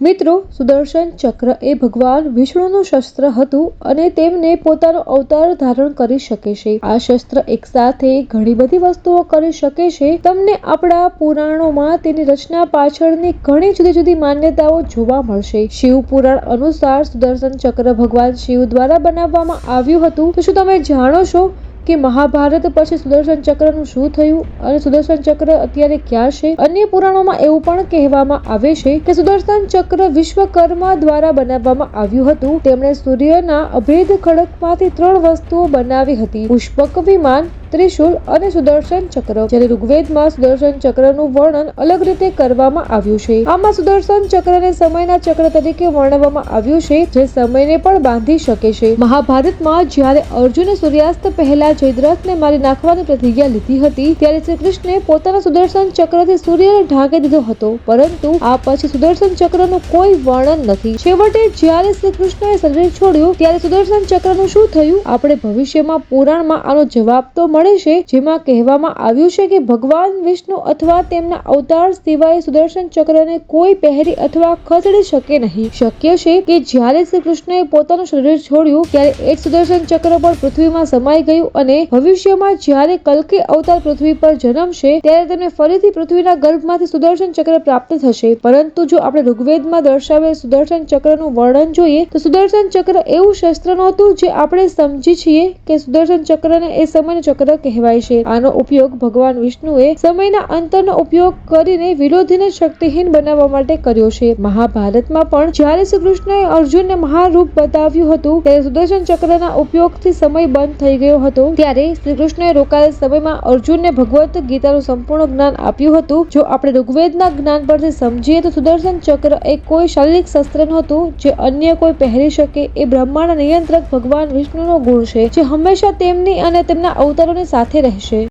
મિત્રો, સુદર્શન ચક્ર એ ભગવાન વિષ્ણુનું શસ્ત્ર હતું અને તેમને પોતાનો અવતાર ધારણ કરી શકે છે. આ શસ્ત્ર એકસાથે ઘણી બધી વસ્તુઓ કરી શકે છે. તમને આપણા પુરાણોમાં તેની રચના પાછળની ઘણી જુદી જુદી માન્યતાઓ જોવા મળશે. શિવ પુરાણ અનુસાર સુદર્શન ચક્ર ભગવાન શિવ દ્વારા બનાવવામાં આવ્યું હતું. તો શું તમે જાણો છો કે મહાભારત પછી સુદર્શન ચક્રનું શું થયું અને સુદર્શન ચક્ર અત્યારે ક્યાં છે? અન્ય પુરાણોમાં એવું પણ કહેવામાં આવે છે કે સુદર્શન ચક્ર વિશ્વકર્મા દ્વારા બનાવવામાં આવ્યું હતું. તેમણે સૂર્યના અભેદ ખડકમાંથી ત્રણ વસ્તુઓ બનાવી હતી. પુષ્પક વિમાન ત્રિશુલ અને સુદર્શન ચક્ર. જ્યારે ઋગ્વેદમાં સુદર્શન ચક્રનું વર્ણન અલગ રીતે કરવામાં આવ્યું છે, આમાં સુદર્શન ચક્રને સમયના ચક્ર તરીકે વર્ણવવામાં આવ્યું છે, જે સમયને પણ બાંધી શકે છે. મહાભારતમાં જ્યારે અર્જુને સૂર્યાસ્ત પહેલા જયદ્રથને મારી નાખવાની પ્રતિજ્ઞા લીધી હતી, ત્યારે શ્રી કૃષ્ણે પોતાના સુદર્શન ચક્રથી સૂર્યને ઢાંકી દીધો હતો. પરંતુ આ પછી સુદર્શન ચક્રનું કોઈ વર્ણન નથી. છેવટે જ્યારે શ્રી કૃષ્ણએ શરીર છોડ્યું, ત્યારે સુદર્શન ચક્રનું શું થયું? આપણે ભવિષ્યમાં પુરાણમાં આનો જવાબ તો મળે છે, જેમાં કહેવામાં આવ્યું છે કે ભગવાન વિષ્ણુ અથવા તેમના અવતાર સિવાય સુદર્શન ચક્રને કોઈ પહેરી અથવા ખસેડી શકે નહીં. શક્ય છે કે જ્યારે શ્રી કૃષ્ણએ પોતાનું શરીર છોડ્યું, ત્યારે એ જ સુદર્શન ચક્ર પણ પૃથ્વીમાં સમાઈ ગયું અને ભવિષ્યમાં જ્યારે કલ્કી અવતાર પૃથ્વી પર જન્મશે, ત્યારે તેમને ફરીથી પૃથ્વીના ગર્ભમાંથી સુદર્શન ચક્ર પ્રાપ્ત થશે. પરંતુ જો આપણે ઋગ્વેદમાં દર્શાવેલ સુદર્શન ચક્રનું વર્ણન જોઈએ, તો સુદર્શન ચક્ર એવું શસ્ત્ર નહોતું જે આપણે સમજી છીએ કે સુદર્શન ચક્રને એ સમયનું ચક્ર કહેવાય છે. આનો ઉપયોગ ભગવાન વિષ્ણુએ સમયના અંતરનો ઉપયોગ કરીને વિરોધીને શક્તિહીન બનાવવા માટે કર્યો છે. મહાભારતમાં પણ જ્યારે શ્રી કૃષ્ણએ અર્જુનને મહારૂપ બતાવ્યું હતું, ત્યારે સુદર્શન ચક્રના ઉપયોગથી સમય બંધ થઈ ગયો હતો. ત્યારે શ્રી કૃષ્ણએ રોકાયેલ સમયમાં અર્જુનને ભગવત ગીતાનું સંપૂર્ણ જ્ઞાન આપ્યું હતું. જો આપણે ઋગ્વેદના જ્ઞાન પરથી સમજીએ, તો સુદર્શન ચક્ર એ કોઈ શારીરિક શસ્ત્ર નહોતું, જે અન્ય કોઈ પહેરી શકે એ બ્રહ્માંડ નિયંત્રક ભગવાન વિષ્ણુનો ગુણ છે, જે હંમેશા તેમની અને તેમના અવતારોની સાથે રહેશે.